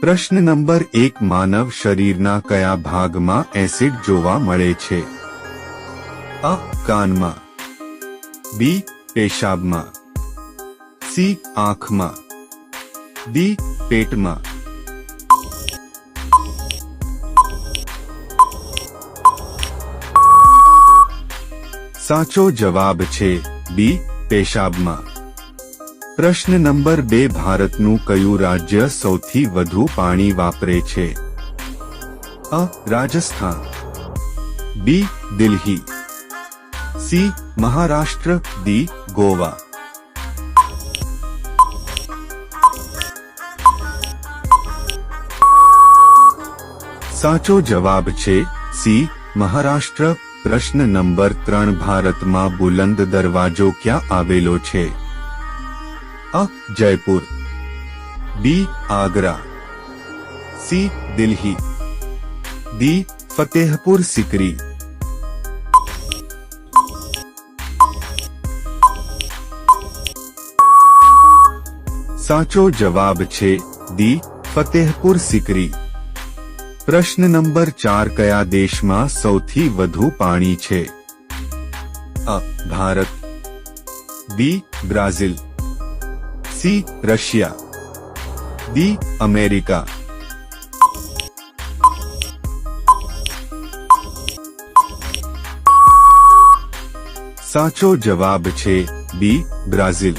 પ્રશ્ન નંબર એક, માનવ શરીરના કયા ભાગમાં એસિડ જોવા મળે છે? અ, કાનમાં. બી, પેશાબમાં. સી, આંખમાં. ડી, પેટમાં. સાચો જવાબ છે બી, પેશાબમાં. પ્રશ્ન નંબર બે, ભારતનું કયું રાજ્ય સૌથી વધુ પાણી વાપરે છે? A, Rajasthan. B, Delhi. C, Maharashtra. D, Goa. સાચો જવાબ છે સી, મહારાષ્ટ્ર. પ્રશ્ન નંબર ત્રણ, ભારતમાં બુલંદ દરવાજો ક્યાં આવેલો છે? A Jaipur B Agra C Delhi D Fatehpur Sikri સાચો જવાબ છે ડી ફતેહપુર સિકરી પ્રશ્ન નંબર ચાર કયા દેશમાં સૌથી વધુ પાણી છે A Bharat B Brazil C Russia. D, America. સાચો જવાબ છે બી, બ્રાઝિલ.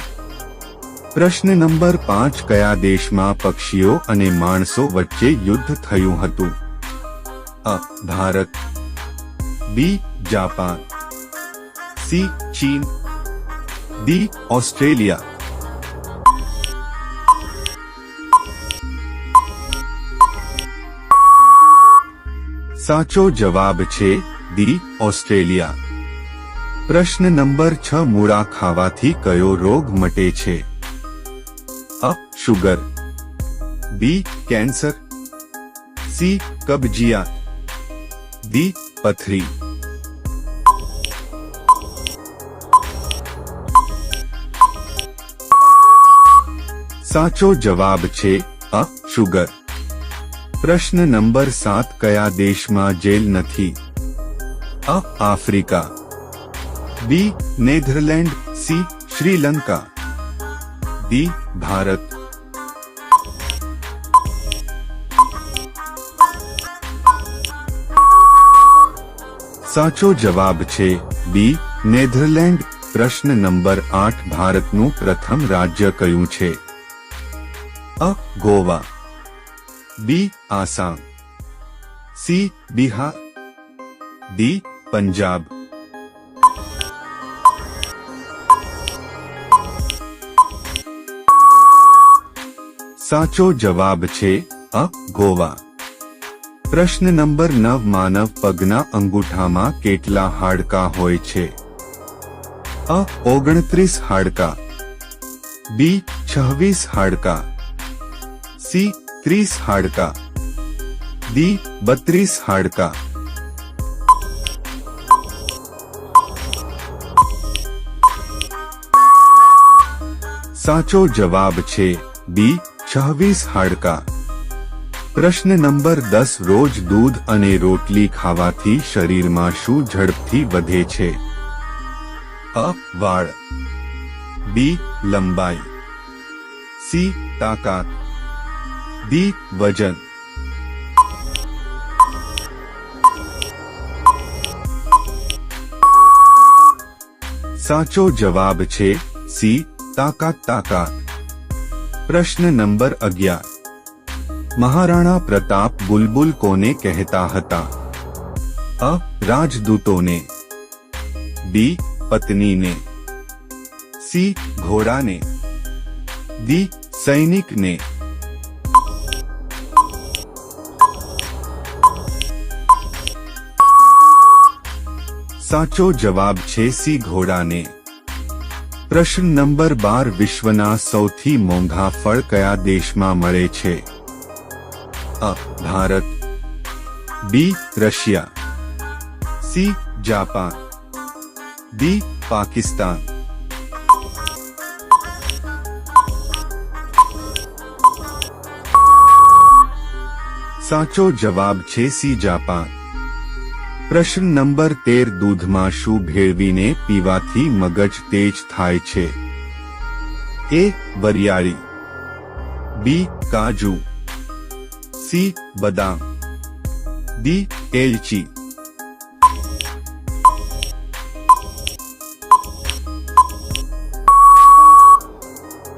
પ્રશ્ન નંબર પાંચ, કયા દેશમાં પક્ષીઓ અને માણસો વચ્ચે યુદ્ધ થયું હતું? A, Bharat. B, Japan. C, ચીન. D, Australia. સાચો જવાબ છે ડી ઓસ્ટ્રેલિયા પ્રશ્ન નંબર છ મૂળા ખાવાથી કયો રોગ મટે છે A sugar B cancer C કબજિયાત ડી પથરી સાચો જવાબ છે અ શુગર પ્રશ્ન નંબર સાત કયા દેશમાં જેલ નથી? A, Africa. B, Netherland. C, Sri Lanka. D, Bharat. સાચો જવાબ છે બી, નેધરલેન્ડ. પ્રશ્ન નંબર આઠ ભારતનું પ્રથમ રાજ્ય કયું છે? A, Goa. B Assam C Bihar D Punjab સાચો જવાબ છે અ ગોવા પ્રશ્ન નંબર નવ માનવ પગના અંગૂઠામાં કેટલા હાડકા હોય છે અ ઓગણત્રીસ હાડકા બી છવ્વીસ હાડકા સી ત્રીસ હાડકા ડી બત્રીસ હાડકા. સાચો જવાબ છે બી છવ્વીસ હાડકા. પ્રશ્ન નંબર દસ, રોજ દૂધ અને રોટલી ખાવાથી શરીરમાં શું ઝડપથી વધે છે? અ, વાળ. બી, લંબાઈ. સી, તાકાત. ડી, વજન. સાચો જવાબ છે સી તાકાત તાકાત પ્રશ્ન નંબર અગિયાર મહારાણા પ્રતાપ બુલબુલ કોને કહેતા હતા અ રાજદૂતોને બી પત્નીને સી ઘોડાને ડી સૈનિકને સાચો જવાબ છે સી ઘોડાને. પ્રશ્ન નંબર બાર વિશ્વના સૌથી મોંઘા ફળ કયા દેશમાં મળે છે? A. Bharat. B. Russia. C. Japan. D. Pakistan. સાચો જવાબ છે સી જાપાન. પ્રશ્ન નંબર તેર દૂધમાં શું ભેળવીને પીવાથી મગજ તેજ થાય છે? એ, વરિયાળી. બી, કાજુ. સી, બદામ. ડી, એલચી.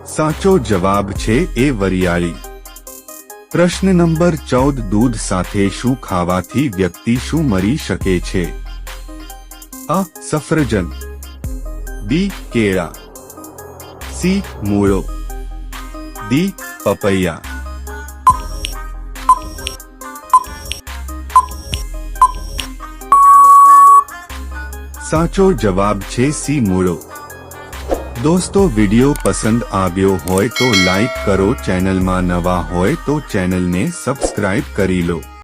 સાચો જવાબ છે એ વરિયાળી. પ્રશ્ન નંબર ચૌદ, દૂધ સાથે શું ખાવાથી વ્યક્તિ શું મરી શકે છે? અ, સફરજન. બી, કેળા. સી, મૂળો. ડી, પપૈયા. સાચો જવાબ છે સી, મૂળો. દોસ્તો, વિડિયો પસંદ આવ્યો હોય તો લાઈક કરો, ચેનલમાં નવા હોય તો ચેનલને સબસ્ક્રાઇબ કરી લો.